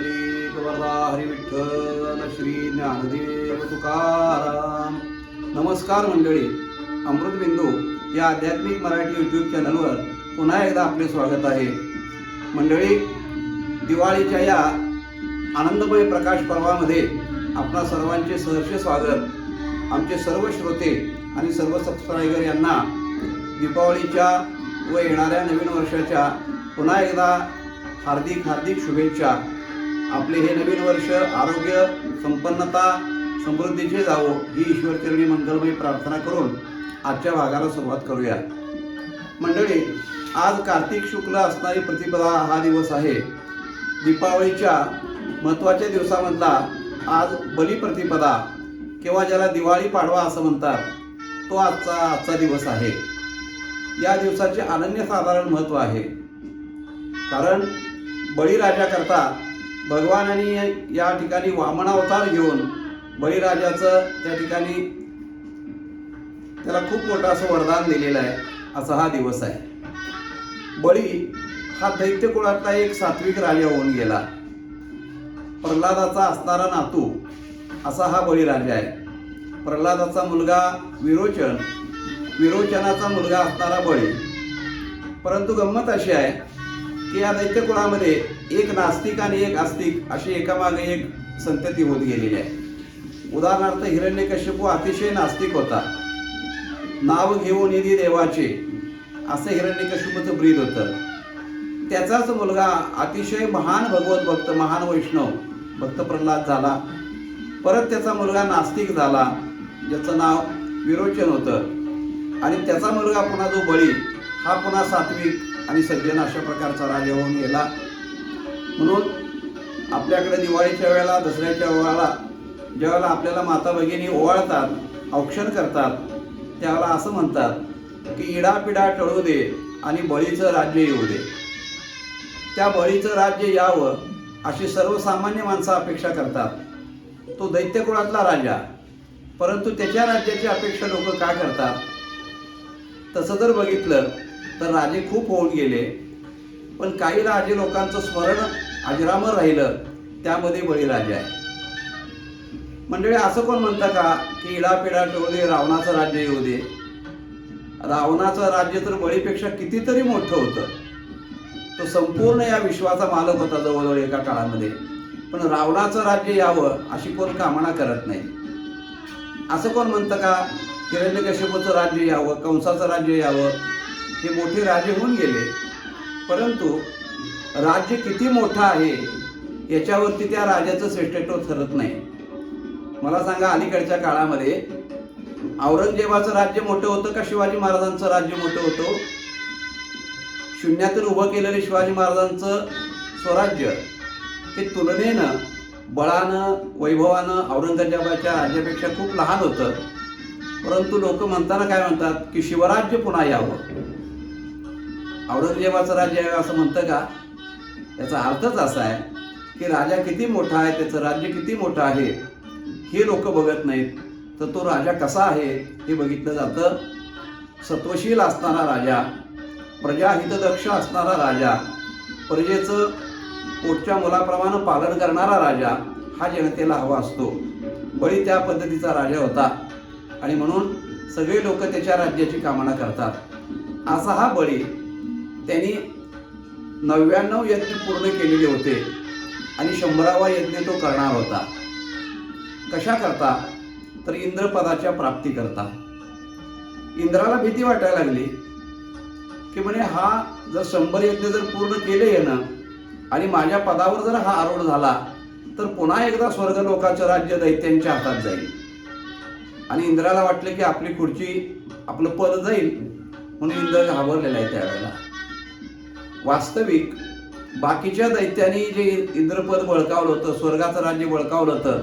मंडळी गवर्धा हरी विठ्ठल श्री ज्ञानदेव तुकाराम. नमस्कार मंडळी. अमृतबिंदू या आध्यात्मिक मराठी यूट्यूब चॅनलवर पुन्हा एकदा आपले स्वागत आहे. मंडळी दिवाळीच्या या आनंदमय प्रकाश पर्वामध्ये आपणा सर्वांचे सहर्ष स्वागत. आमचे सर्व श्रोते आणि सर्व सबस्क्रायबर यांना दीपावलीच्या व येणाऱ्या नवीन वर्षाच्या पुन्हा एकदा हार्दिक हार्दिक शुभेच्छा. आपले हे नवीन वर्ष आरोग्य संपन्नता समृद्धीचे जावो ही ईश्वरचरणी मंगलमयी प्रार्थना करून आजच्या भागाला सुरुवात करूया. मंडळी आज कार्तिक शुक्ल असणारी प्रतिपदा हा दिवस आहे. दीपावलीच्या महत्त्वाच्या दिवसामधला आज बलिप्रतिपदा किंवा ज्याला दिवाळी पाडवा असं म्हणतात तो आजचा आजचा दिवस आहे. या दिवसाचे अनन्यसाधारण महत्त्व आहे. कारण बळीराजाकरता भगवानाने या ठिकाणी वामनावतार घेऊन बळीराजाचं त्या ठिकाणी त्याला खूप मोठं असं वरदान दिलेलं आहे. असा हा दिवस आहे. बळी हा दैत्य कुळातला एक सात्विक राजा होऊन गेला. प्रल्हादाचा असणारा नातू असा हा बळीराजा आहे. प्रल्हादाचा मुलगा विरोचन विरोचनाचा मुलगा असणारा बळी. परंतु गंमत अशी आहे की या दैत्य कुळामध्ये एक नास्तिक आणि एक आस्तिक अशी एकामागे एक संतती होत गेलेली आहे. उदाहरणार्थ हिरण्यकश्यपू अतिशय नास्तिक होता. नाव घेऊन येदी देवाचे असं हिरण्यकश्यपूचं ब्रीद होतं. त्याचाच मुलगा अतिशय महान भगवत भक्त महान वैष्णव भक्त प्रल्हाद झाला. परत त्याचा मुलगा नास्तिक झाला ज्याचं नाव विरोचन होतं. आणि त्याचा मुलगा पुन्हा जो बळी हा पुन्हा सात्विक आणि सज्जन अशा प्रकारचा राजा होऊन गेला. म्हणून आपल्याकडे दिवाळीच्या वेळेला दसऱ्याच्या वेळेला ज्यावेळेला आपल्याला माता भगिनी ओवाळतात औक्षण करतात त्यावेळेला असं म्हणतात की इडापिडा टळू दे आणि बळीचं राज्य येऊ दे. त्या बळीचं राज्य यावं अशी सर्वसामान्य माणसं अपेक्षा करतात. तो दैत्यकुळातला राजा. परंतु त्याच्या राज्याची अपेक्षा लोक का करतात? तसं जर बघितलं तर राजे खूप होऊन गेले. पण काही राजे लोकांचं स्मरण अजरामर राहिलं. त्यामध्ये बळीराजे आहे. मंडळी असं कोण म्हणतं का की इडापिडा टोळू रावणाचं राज्य येऊ दे? रावणाचं राज्य तर बळीपेक्षा कितीतरी मोठं होतं. तो संपूर्ण या विश्वाचा मालक होता जवळजवळ एका काळामध्ये. पण रावणाचं राज्य यावं अशी कोण कामना करत नाही. असं कोण म्हणतं का? हिरण्यकश्यपूचं राज्य यावं कंसाचं राज्य यावं? हे मोठे राजे होऊन गेले. परंतु राज्य किती मोठं आहे याच्यावरती त्या राजाचं श्रेष्ठत्व ठरत नाही. मला सांगा अलीकडच्या काळामध्ये औरंगजेबाचं राज्य मोठं होतं का शिवाजी महाराजांचं राज्य मोठं होतं? शून्यातून उभं केलेलं शिवाजी महाराजांचं स्वराज्य हे तुलनेनं बळानं वैभवानं औरंगजेबाच्या राज्यापेक्षा खूप लहान होतं. परंतु लोक म्हणताना काय म्हणतात की शिवराज्य पुन्हा यावं. औरंगजेबाचं राज्य आहे असं म्हणतं का? याचा अर्थच असा आहे की राजा किती मोठा आहे त्याचं राज्य किती मोठं आहे हे लोक बघत नाहीत. तर तो राजा कसा आहे हे बघितलं जातं. सत्वशील असणारा राजा प्रजाहितदक्ष असणारा राजा प्रजेचं पोटच्या मुलाप्रमाणे पालन करणारा राजा हा जनतेला हवा असतो. बळी त्या पद्धतीचा राजा होता. आणि म्हणून सगळे लोक त्याच्या राज्याची कामना करतात. असा हा बळी त्यांनी नव्याण्णव यज्ञ पूर्ण केलेले होते आणि शंभरावा यज्ञ तो करणार होता. कशा करता? तर इंद्रपदाच्या प्राप्ती करता. इंद्राला भीती वाटायला लागली की म्हणे हा जर शंभर यज्ञ जर पूर्ण केले येणं आणि माझ्या पदावर जर हा आरोढ झाला तर पुन्हा एकदा स्वर्ग लोकाचं राज्य दैत्यांच्या हातात जाईल. आणि इंद्राला वाटलं की आपली खुर्ची आपलं पद जाईल म्हणून इंद्र घाबरलेला आहे त्यावेळेला. वास्तविक बाकीच्या दैत्यांनी जे इंद्रपद बळकावलं होतं स्वर्गाचं राज्य बळकावलं होतं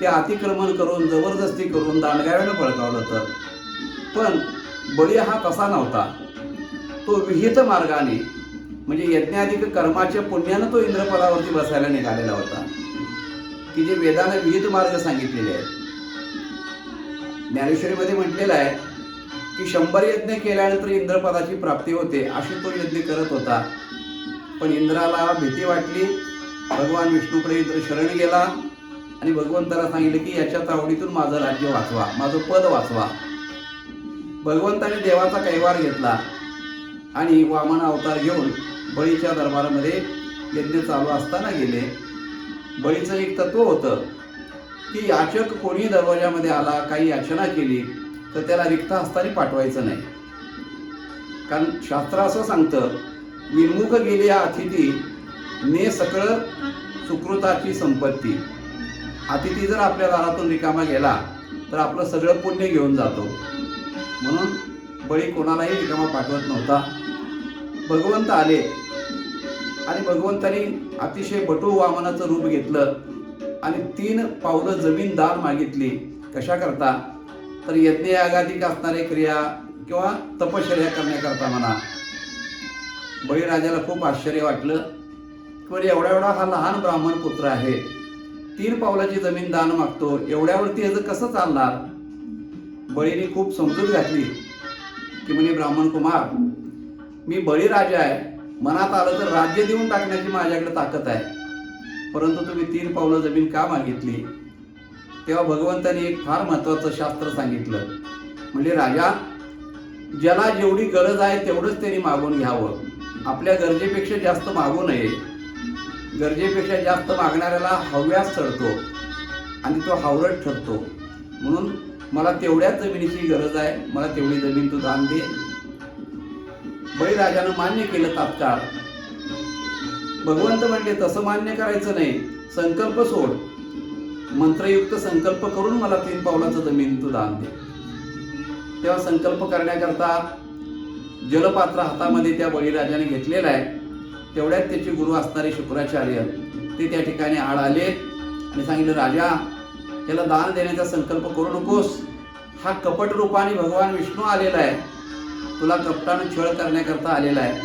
ते अतिक्रमण करून जबरदस्ती करून दांडगाव्यानं बळकावलं होतं. पण बळी हा तसा नव्हता. तो विहित मार्गाने म्हणजे यज्ञाधिक कर्माच्या पुण्यानं तो इंद्रपदावरती बसायला निघालेला होता. की जे वेदाने विहित मार्ग सांगितलेले आहेत. ज्ञानेश्वरीमध्ये म्हटलेलं आहे की शंभर यज्ञ केल्यानंतर इंद्रपदाची प्राप्ती होते अशी तो यज्ञ करत होता. पण इंद्राला भीती वाटली. भगवान विष्णूकडे इंद्र शरण गेला आणि भगवंताला सांगितलं की याच्या तावडीतून माझं राज्य वाचवा माझं पद वाचवा. भगवंताने देवाचा कैवार घेतला आणि वामन अवतार घेऊन बळीच्या दरबारामध्ये यज्ञ चालू असताना गेले. बळीचं एक तत्व होतं की याचक कोणी दरवाजामध्ये आला काही याचना केली. तर त्याला रिक्त असताना पाठवायचं नाही. कारण शास्त्र असं सांगतं विमुख गेली या अतिथी ने सकळ सुकृताची संपत्ती. अतिथी जर आपल्या दारातून रिकामा गेला तर आपलं सगळं पुण्य घेऊन जातो. म्हणून बळी कोणालाही रिकामा पाठवत नव्हता. भगवंत आले. आणि भगवंतानी अतिशय बटू वामनाचं रूप घेतलं. आणि तीन पावलं जमीन दान मागितली. कशा करता तर यज्ञयागाधिक असणारे क्रिया किंवा तपश्चर्या करण्याकरता म्हणा. बळीराजाला खूप आश्चर्य वाटलं. की एवढा एवढा हा लहान ब्राह्मण पुत्र आहे. तीन पावलाची जमीन दान मागतो. एवढ्यावरती ह्याचं कसं चालणार? बळीने खूप समजूत घातली. की म्हणे ब्राह्मण कुमार मी बळीराजा आहे. मनात आलं तर राज्य देऊन टाकण्याची माझ्याकडे ताकद आहे. परंतु तुम्ही तीन पावलं जमीन का मागितली? तेव्हा भगवंताने एक फार महत्वाचं शास्त्र सांगितलं. म्हणजे राजा ज्याला जेवढी गरज आहे तेवढंच त्यांनी मागून घ्यावं. आपल्या गरजेपेक्षा जास्त मागू नये. गरजेपेक्षा जास्त मागणाऱ्याला हव्यास चढतो आणि तो हावरट ठरतो. म्हणून मला तेवढ्याच जमिनीची गरज आहे मला तेवढी जमीन तू दान दे. बळीराजानं मान्य केलं तात्काळ. भगवंत म्हणले तसं मान्य करायचं नाही. संकल्प सोड. मंत्रयुक्त संकल्प करून मला तीन पावलाचं जमीन तू दान दे. तेव्हा संकल्प करण्याकरता जलपात्र हातामध्ये त्या बळीराजाने घेतलेलं आहे. तेवढ्यात त्याचे गुरु असणारे शुक्राचार्य ते त्या ठिकाणी आड आले आणि सांगितलं राजा त्याला दान देण्याचा संकल्प करू नकोस. हा कपट रूपाने भगवान विष्णू आलेला आहे. तुला कपटानं छळ करण्याकरता आलेला आहे.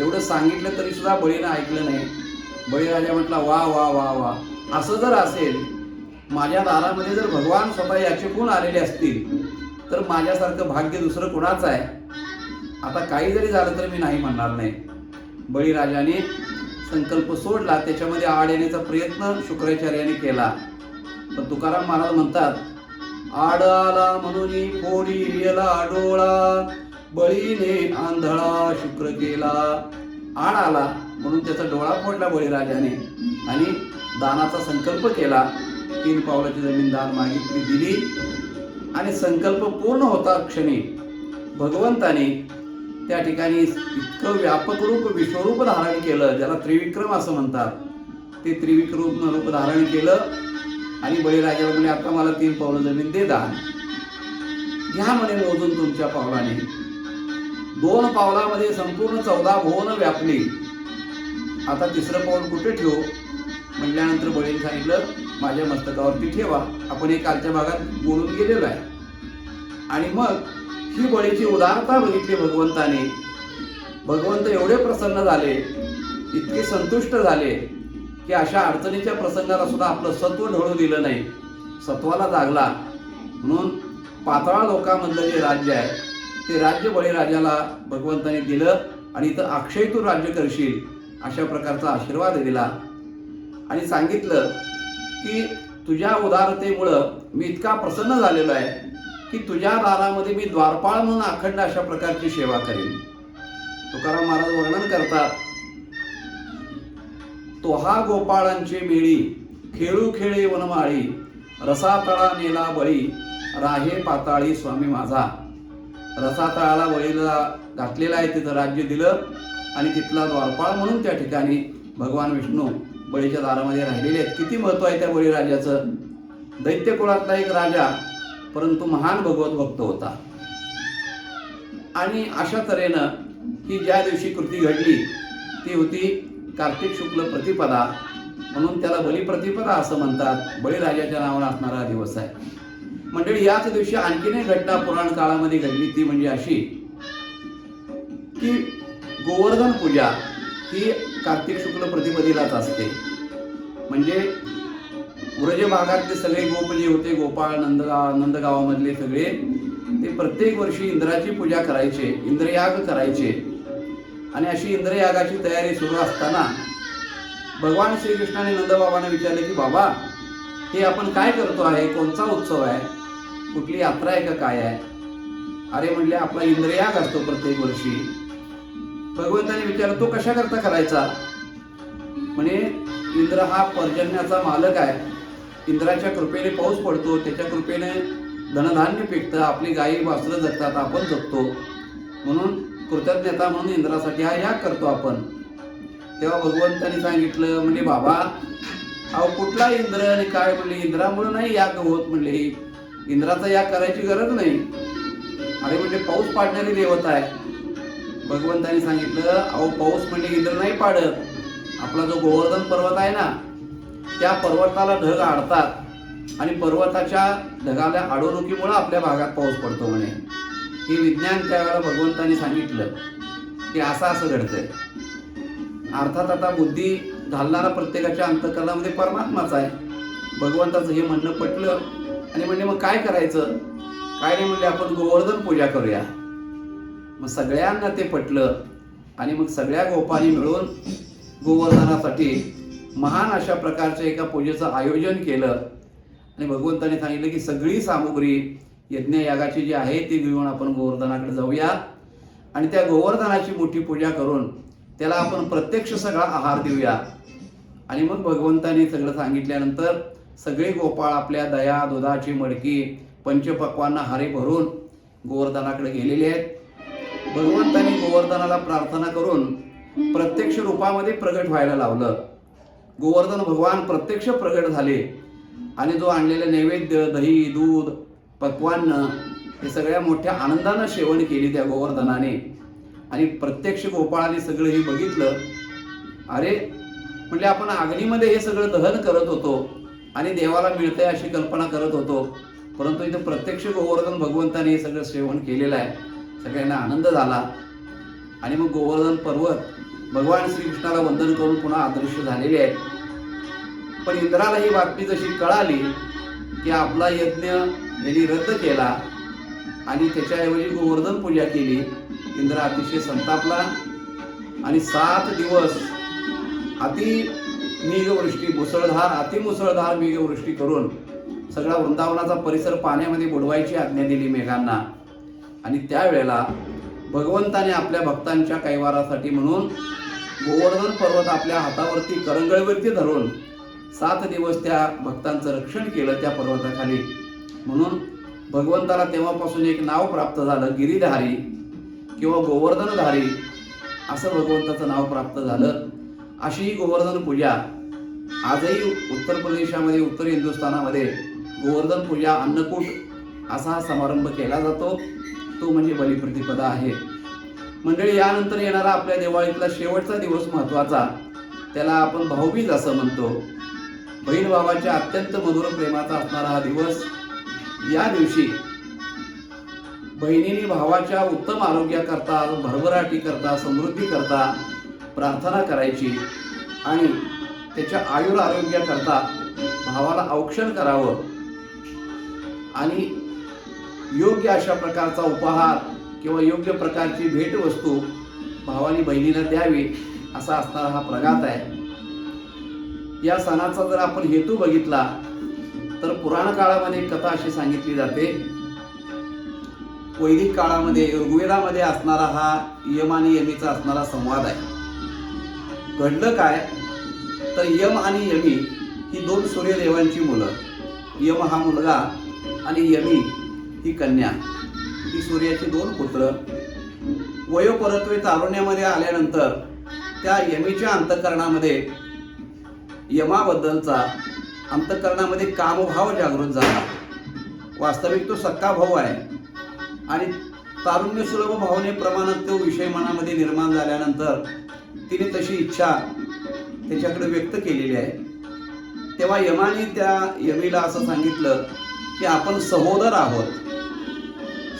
एवढं सांगितलं तरी सुद्धा बळीनं ऐकलं नाही. बळीराजा म्हटला वा वा वा वा. असं जर असेल माझ्या दारामध्ये जर भगवान स्वतः याचे कोण आलेले असतील तर माझ्यासारखं भाग्य दुसरं कोणाचं आहे? आता काही जरी झालं तर मी नाही म्हणणार नाही. बळीराजाने संकल्प सोडला त्याच्यामध्ये आड येण्याचा प्रयत्न शुक्राचार्याने केला. पण तुकाराम महाराज म्हणतात आड आला म्हणून कोणी गेला डोळा बळीने आंधळा शुक्र केला. आड आला म्हणून त्याचा डोळा फोडला बळीराजाने. आणि दानाचा संकल्प केला. तीन पावलाची जमीन दान मागितली दिली. आणि संकल्प पूर्ण होता क्षणी. भगवंताने त्या ठिकाणी इतकं व्यापक रूप विश्वरूप धारण केलं ज्याला त्रिविक्रम असं म्हणतात. ते त्रिविक्रम रूप धारण केलं आणि बळीराजाला म्हणे आता मला तीन पावलं जमीन दे दान. घ्या म्हणे मोजून तुमच्या पावलाने. दोन पावलामध्ये संपूर्ण चौदा भुवन व्यापली. आता तिसरं पाऊल कुठे ठेवू? म्हटल्यानंतर बळीने सांगितलं माझ्या मस्तकावरती ठेवा. आपण हे कालच्या भागात बोलून गेलेलो आहे. आणि मग ही बळीची उदारता बघितली भगवंताने. भगवंत एवढे प्रसन्न झाले इतके संतुष्ट झाले की अशा अडचणीच्या प्रसंगाला सुद्धा आपलं सत्व ढळू दिलं नाही. सत्वाला जागला. म्हणून पातळा लोकांमधलं जे राज्य आहे. ते राज्य बळीराजाला भगवंताने दिलं आणि इथं अक्षयतून राज्य करशील अशा प्रकारचा आशीर्वाद दिला. आणि सांगितलं की तुझ्या उदारतेमुळं मी इतका प्रसन्न झालेलो आहे की तुझ्या दारामध्ये मी द्वारपाळ म्हणून अखंड अशा प्रकारची सेवा करेन. तुकाराम महाराज वर्णन करतात तो हा गोपाळांचे मेळी खेळू खेळे वनमाळी रसातळा नेला बळी राहे पाताळी स्वामी माझा. रसातळाला बळीला घातलेला आहे तिथं राज्य दिलं आणि तिथला द्वारपाळ म्हणून त्या ठिकाणी भगवान विष्णू बळीच्या दारामध्ये राहिलेले आहेत. किती महत्त्व आहे त्या बळीराजाचं दैत्य कुळातला एक राजा परंतु महान भगवत भक्त होता. आणि अशा तऱ्हेनं ही ज्या दिवशी कृती घडली ती होती कार्तिक शुक्ल प्रतिपदा. म्हणून त्याला बलिप्रतिपदा असं म्हणतात. बळीराजाच्या नावानं असणारा दिवस आहे. मंडळी याच दिवशी आणखीन एक घटना पुराण काळामध्ये घडली. ती म्हणजे अशी की गोवर्धन पूजा ही कार्तिक शुक्ल प्रतिपदेलाच असते. म्हणजे व्रज भागातले सगळे गोप जे होते गोपाळ नंदगाव नंदगावामधले सगळे ते प्रत्येक वर्षी इंद्राची पूजा करायचे इंद्रयाग करायचे. आणि अशी इंद्रयागाची तयारी सुरू असताना भगवान श्रीकृष्णाने नंदबाबांना विचारले की बाबा हे आपण काय करतो आहे? कोणता उत्सव आहे? कुठली यात्रा आहे का काय आहे? अरे म्हणले आपला इंद्रयाग असतो प्रत्येक वर्षी. भगवंताने विचारलं तो कशा करता करायचा? म्हणे इंद्र हा पर्जन्याचा मालक आहे. इंद्राच्या कृपेने पाऊस पडतो. त्याच्या कृपेने धनधान्य पिकतं. आपली गायी वासरं जगतात. आपण जगतो. म्हणून कृतज्ञता म्हणून इंद्रासाठी हा याग करतो आपण. तेव्हा भगवंताने सांगितलं म्हणजे बाबा अहो कुठला इंद्र आणि काय? म्हणले इंद्रामुळे नाही याग होत. म्हणले इंद्राचा याग करायची गरज नाही. अरे म्हणजे पाऊस पाडणारी देवता आहे. भगवंताने सांगितलं अहो पाऊस म्हणजे इतर नाही पाडत. आपला जो गोवर्धन पर्वत आहे ना त्या पर्वताला ढग आडतात. आणि पर्वताच्या ढगाला आडवणुकीमुळं आपल्या भागात पाऊस पडतो म्हणे. हे विज्ञान त्यावेळेला भगवंताने सांगितलं की असं असं घडतंय. अर्थात आता बुद्धी घालणारा प्रत्येकाच्या अंतकरणामध्ये परमात्माच आहे. भगवंताचं हे म्हणणं पटलं. आणि म्हणजे मग काय करायचं? काय नाही म्हणले आपण गोवर्धन पूजा करूया. मग सगळ्यांना ते पटलं. आणि मग सगळ्या गोपांनी मिळून गोवर्धनासाठी महान अशा प्रकारच्या एका पूजेचं आयोजन केलं. आणि भगवंताने सांगितलं की सगळी सामुग्री यज्ञयागाची जी आहे ती घेऊन आपण गोवर्धनाकडे जाऊया. आणि त्या गोवर्धनाची मोठी पूजा करून त्याला आपण प्रत्यक्ष सगळा आहार देऊया. आणि मग भगवंताने सगळं सांगितल्यानंतर सगळे गोपाळ आपल्या दया दुधाची मडकी पंचपक्वांना हारे भरून गोवर्धनाकडे गेलेले आहेत. भगवंताने गोवर्धनाला प्रार्थना करून प्रत्यक्ष रूपामध्ये प्रगट व्हायला लावलं. गोवर्धन भगवान प्रत्यक्ष प्रगट झाले. आणि जो आणलेले नैवेद्य दही दूध पक्वान्न हे सगळ्या मोठ्या आनंदानं सेवन केली त्या गोवर्धनाने. आणि प्रत्यक्ष गोपाळाने सगळं हे बघितलं. अरे म्हणजे आपण अग्नीमध्ये हे सगळं दहन करत होतो आणि देवाला मिळतंय अशी कल्पना करत होतो. परंतु इथं प्रत्यक्ष गोवर्धन भगवंताने हे सगळं सेवन केलेलं आहे. सगळ्यांना आनंद झाला. आणि मग गोवर्धन पर्वत भगवान श्रीकृष्णाला वंदन करून पुन्हा अदृश्य झालेले आहेत. पण इंद्राला ही बातमी जशी कळाली की आपला यज्ञ यांनी रद्द केला आणि त्याच्याऐवजी गोवर्धन पूजा केली इंद्र अतिशय संतापला. आणि सात दिवस अति मेघवृष्टी मुसळधार अतिमुसळधार मेघवृष्टी करून सगळा वृंदावनाचा परिसर पाण्यामध्ये बुडवायची आज्ञा दिली मेघांना. आणि त्यावेळेला भगवंताने आपल्या भक्तांच्या कैवारासाठी म्हणून गोवर्धन पर्वत आपल्या हातावरती करंगळीवरती धरून सात दिवस त्या भक्तांचं रक्षण केलं त्या पर्वताखाली. म्हणून भगवंताला तेव्हापासून एक नाव प्राप्त झालं गिरीधारी किंवा गोवर्धनधारी असं भगवंताचं नाव प्राप्त झालं. अशी ही गोवर्धन पूजा आजही उत्तर प्रदेशामध्ये उत्तर हिंदुस्थानामध्ये गोवर्धन पूजा अन्नकूट असा हा समारंभ केला जातो. तो म्हणजे बलिप्रतिपदा आहे. मंडळी यानंतर येणारा आपल्या दिवाळीतला शेवटचा दिवस महत्त्वाचा त्याला आपण भाऊबीज असं म्हणतो. बहीण भावाच्या अत्यंत मधुर प्रेमाचा असणारा हा दिवस या दिवशी बहिणीने भावाच्या उत्तम आरोग्याकरता भरभराटी करता समृद्धी करता प्रार्थना करायची आणि त्याच्या आयुर आरोग्याकरता भावाला औक्षण करावं आणि योग्य अशा प्रकारचा उपहार किंवा योग्य प्रकारची भेटवस्तू भावानी बहिणीला द्यावी असा असणारा हा प्रघात आहे. या सणाचा जर आपण हेतू बघितला तर पुराण काळामध्ये कथा अशी सांगितली जाते. वैदिक काळामध्ये ऋग्वेदामध्ये असणारा हा यम आणि यमीचा असणारा संवाद आहे. घडलं काय? तर यम आणि यमी ही दोन सूर्यदेवांची मुलं. यम हा मुलगा आणि यमी ही कन्या ही सूर्याचे दोन पुत्र. वयोपरत्वे तारुण्यामध्ये आल्यानंतर त्या यमीच्या अंतकरणामध्ये यमाबद्दलचा अंतकरणामध्ये कामभाव जागृत झाला. वास्तविक तो सक्का भाऊ आहे. आणि तारुण्य सुलभ भावनेप्रमाणे तो विषय मनामध्ये निर्माण झाल्यानंतर तिने तशी इच्छा त्याच्याकडे व्यक्त केलेली आहे. तेव्हा यमाने त्या यमीला असं सांगितलं की आपण सहोदर आहोत.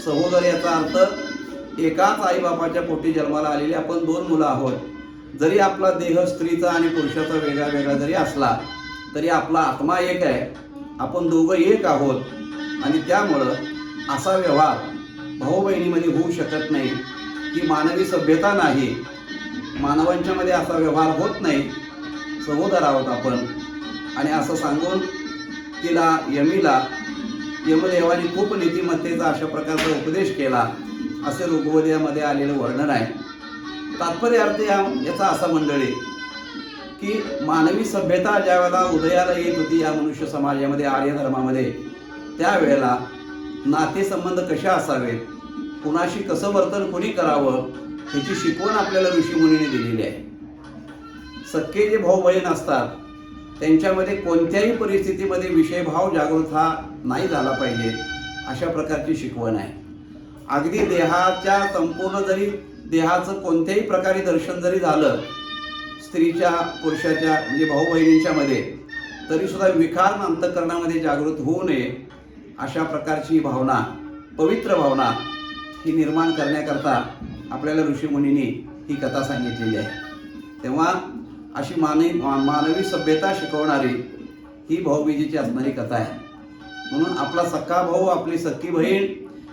सहोदर याचा अर्थ एकाच आईबापाच्या पोटी जन्माला आलेली आपण दोन मुलं आहोत. जरी आपला देह स्त्रीचा आणि पुरुषाचा वेगळा वेगळा जरी असला तरी आपला आत्मा एक आहे. आपण दोघं एक आहोत. आणि त्यामुळं असा व्यवहार भाऊ बहिणीमध्ये होऊ शकत नाही की मानवी सभ्यता नाही मानवांच्या मध्ये असा व्यवहार होत नाही सहोदर आहोत आपण. आणि असं सांगून तिला यमीला यमदेवाने खूप नीतिमत्तेचा अशा प्रकारचा उपदेश केला. असे ऋग्वेदामध्ये आलेलं वर्णन आहे. तात्पर्य अर्थ या याचा असा मंडळी की मानवी सभ्यता ज्या वेळेला उदयाला येत होती या मनुष्य समाजामध्ये आर्य धर्मामध्ये त्यावेळेला नातेसंबंध कसे असावेत कुणाशी कसं वर्तन कोणी करावं? ह्याची शिकवण आपल्याला ऋषीमुनीने दिलेली आहे. सख्खे जे भाऊ बहीण असतात त्यांच्यामध्ये कोणत्याही परिस्थितीमध्ये विषयभाव जागृत हा नाही झाला पाहिजे अशा प्रकारची शिकवण आहे. अगदी देहाच्या संपूर्ण जरी देहाचं कोणत्याही प्रकारे दर्शन जरी झालं स्त्रीच्या पुरुषाच्या म्हणजे भाऊ बहिणींच्या मध्ये विकार अंतकरणामध्ये जागृत होऊ नये अशा प्रकारची भावना पवित्र भावना ही निर्माण करण्याकरता आपल्याला ऋषीमुनींनी ही कथा सांगितलेली आहे. तेव्हा अशी मानवी मानवी सभ्यता शिकवणारी ही भाऊबीजेची असणारी कथा आहे. म्हणून आपला सख्खा भाऊ आपली सख्खी बहीण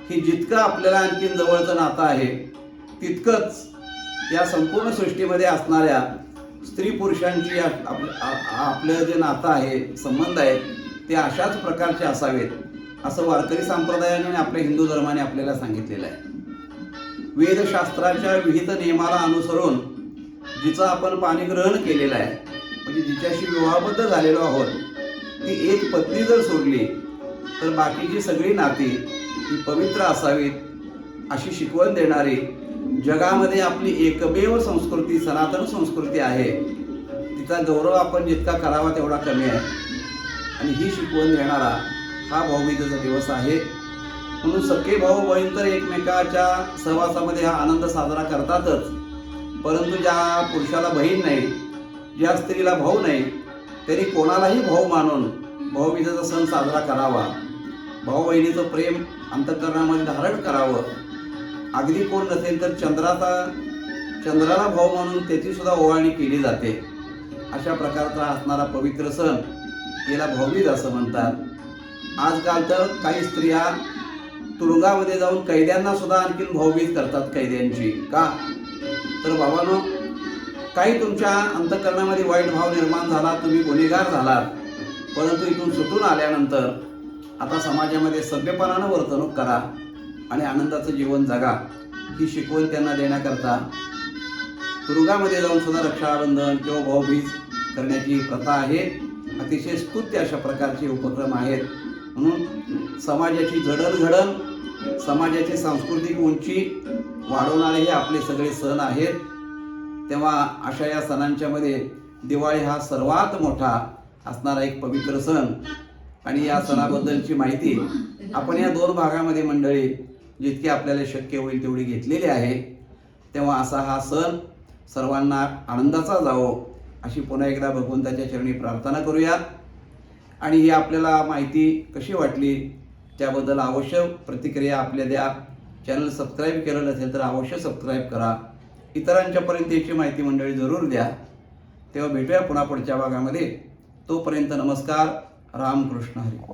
ही जितकं आपल्याला आणखीन जवळचं नातं आहे तितकंच या संपूर्ण सृष्टीमध्ये असणाऱ्या स्त्री पुरुषांची आप- आपलं जे नातं आहे संबंध आहेत ते अशाच प्रकारचे असावेत असं वारकरी संप्रदायाने आणि आपल्या हिंदू धर्माने आपल्याला सांगितलेलं आहे. वेदशास्त्राच्या विहित नियमाला अनुसरून जिचं आपण पाणीग्रहण केलेलं आहे म्हणजे जिच्याशी विवाहबद्ध झालेलो आहोत ती एक पत्नी जर सोडली तर बाकीची सगळी नाती ही पवित्र असावीत अशी शिकवण देणारी जगामध्ये आपली एकमेव संस्कृती सनातन संस्कृती आहे. तिचा गौरव आपण जितका करावा तेवढा कमी आहे. आणि ही शिकवण देणारा हा भाऊबीजेचा दिवस आहे. म्हणून सगळे भाऊ बहीण तर एकमेकाच्या सहवासामध्ये हा आनंद साजरा करतातच. परंतु ज्या पुरुषाला बहीण नाही ज्या स्त्रीला भाऊ नाही त्यांनी कोणालाही भाऊ मानून भाऊबीजेचा सण साजरा करावा. भाऊ बहिणीचं प्रेम अंतकरणामध्ये धारण करावं. अगदी कोण नसेल तर चंद्राचा चंद्राला भाऊ म्हणून त्याची सुद्धा ओवाळणी केली जाते. अशा प्रकारचा असणारा पवित्र सण याला भाऊबीज असं म्हणतात. आजकाल तर काही स्त्रिया तुरुंगामध्ये जाऊन कैद्यांना सुद्धा आणखीन भाऊबीज करतात कैद्यांची. का? तर बाबांनो काही तुमच्या अंतकरणामध्ये वाईट भाव निर्माण झाला तुम्ही गुन्हेगार झालात. परंतु इथून सुटून आल्यानंतर आता समाजामध्ये सभ्यपणानं वर्तणूक करा आणि आनंदाचं जीवन जगा ही शिकवण त्यांना देण्याकरता तुरुंगामध्ये जाऊन सुद्धा रक्षाबंधन किंवा भाऊबीज करण्याची प्रथा आहे. अतिशय स्तुत्य अशा प्रकारचे उपक्रम आहेत. म्हणून समाजाची जडणघडण समाजाची सांस्कृतिक उंची वाढवणारे हे आपले सगळे सण आहेत. तेव्हा अशा या सणांच्यामध्ये दिवाळी हा सर्वात मोठा असणारा एक पवित्र सण. आणि या सणाबद्दलची माहिती आपण या दोन भागामध्ये मंडळी जितकी आपल्याला शक्य होईल तेवढी घेतलेली आहे. तेव्हा असा हा सण सर्वांना आनंदाचा जावो अशी पुन्हा एकदा भगवंताच्या चरणी प्रार्थना करूया. आणि ही आपल्याला माहिती कशी वाटली त्याबद्दल अवश्य प्रतिक्रिया आपल्या द्या. चॅनल सबस्क्राईब केलं नसेल तर अवश्य सबस्क्राईब करा. इतरांच्यापर्यंत याची माहिती मंडळी जरूर द्या. तेव्हा भेटूया पुन्हा पुढच्या भागामध्ये. तोपर्यंत नमस्कार. रामकृष्ण हरी.